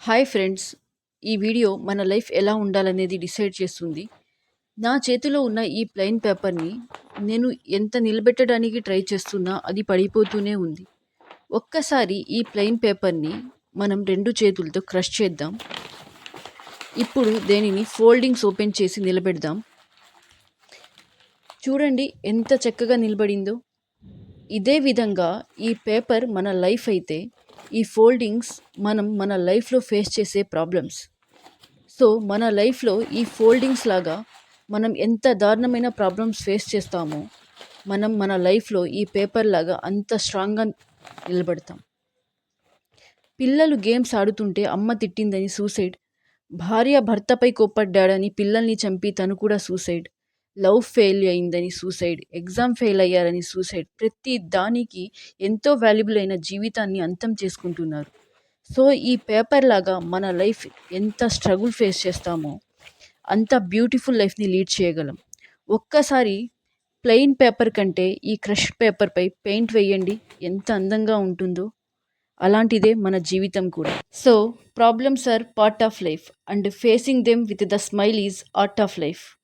Hi friends ఈ video మన life ఎలా ఉండాలనేది డిసైడ్ చేస్తుంది. నా చేతిలో ఉన్న ఈ ప్లెయిన్ పేపర్ని నేను ఎంత నిలబెట్టడానికి ట్రై చేస్తున్నా అది పడిపోతూనే ఉంది. ఒక్కసారి ఈ ప్లెయిన్ పేపర్ని మనం రెండు చేతులతో క్రష్ చేద్దాం. ఇప్పుడు దేనిని ఫోల్డింగ్స్ ఓపెన్ చేసి నిలబెడదాం. చూడండి ఎంత చక్కగా నిలబడిందో. ఇదే విధంగా ఈ పేపర్ మన లైఫ్ అయితే ఈ ఫోల్డింగ్స్ మనం మన లైఫ్లో ఫేస్ చేసే ప్రాబ్లమ్స్. సో మన లైఫ్లో ఈ ఫోల్డింగ్స్ లాగా మనం ఎంత దారుణమైన ప్రాబ్లమ్స్ ఫేస్ చేస్తామో మనం మన లైఫ్లో ఈ పేపర్ లాగా అంత స్ట్రాంగ్గా నిలబడతాం. పిల్లలు గేమ్స్ ఆడుతుంటే అమ్మ తిట్టిందని సూసైడ్ భార్య భర్తపై కోప్పడ్డాడని పిల్లల్ని చంపి తను కూడా సూసైడ్. లవ్ ఫెయిల్ అయిందని సూసైడ్ ఎగ్జామ్ ఫెయిల్ అయ్యారని సూసైడ్ ప్రతి దానికి ఎంతో వాల్యుబుల్ అయిన జీవితాన్ని అంతం చేసుకుంటున్నారు. సో ఈ పేపర్ లాగా మన లైఫ్ ఎంత స్ట్రగుల్ ఫేస్ చేస్తామో అంత బ్యూటిఫుల్ లైఫ్ని లీడ్ చేయగలం. ఒక్కసారి ప్లెయిన్ పేపర్ కంటే ఈ క్రష్ పేపర్పై పెయింట్ వేయండి ఎంత అందంగా ఉంటుందో. అలాంటిదే మన జీవితం కూడా. So problems are part of life and facing them with the smile is art of life.